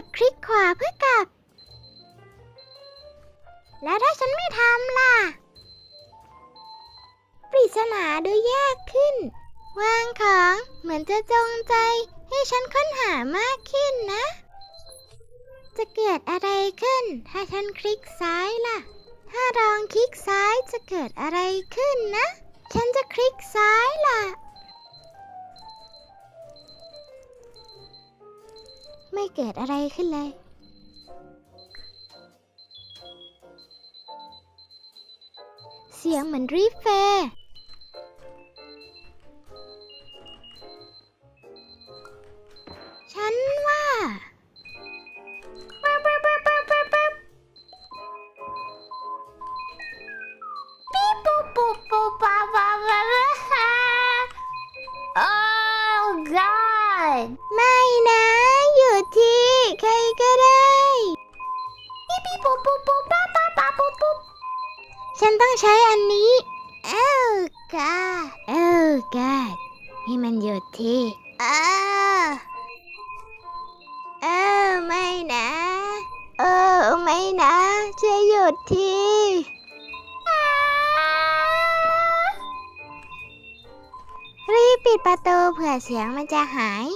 ดคลิกขวาเพื่อกลับ แล้วถ้าฉันไม่ทำล่ะ ปริศนาดูยากขึ้น วางของเหมือนจะจงใจให้ฉันค้นหามากขึ้นนะ จะเกิดอะไรขึ้น ถ้าฉันคลิกซ้ายล่ะ ถ้าลองคลิกซ้ายจะเกิดอะไร ไม่เกิดอะไรขึ้นเลย เสียงเหมือนรีเฟย์ฉันว่าป๊บป๊บป๊บป๊บป๊บป๊บปี๊ปุ๊บปุ๊บปุ๊บปั๊บปั๊บปั๊บปั๊บ Oh God ไม่นะ อยู่ที่ ใครก็ได้ปี๊บปี๊บปุ๊บปุ๊บปุ๊บปั๊บปั๊บปั๊บปุ๊บปุ๊บฉันต้องใช้อันนี้เอ้ากาเอ้ากาให้มันหยุดที่อ้าเออไม่นะ เออไม่นะช่วยหยุดทีอ้ารีบปิดประตูเผื่อเสียงมันจะหาย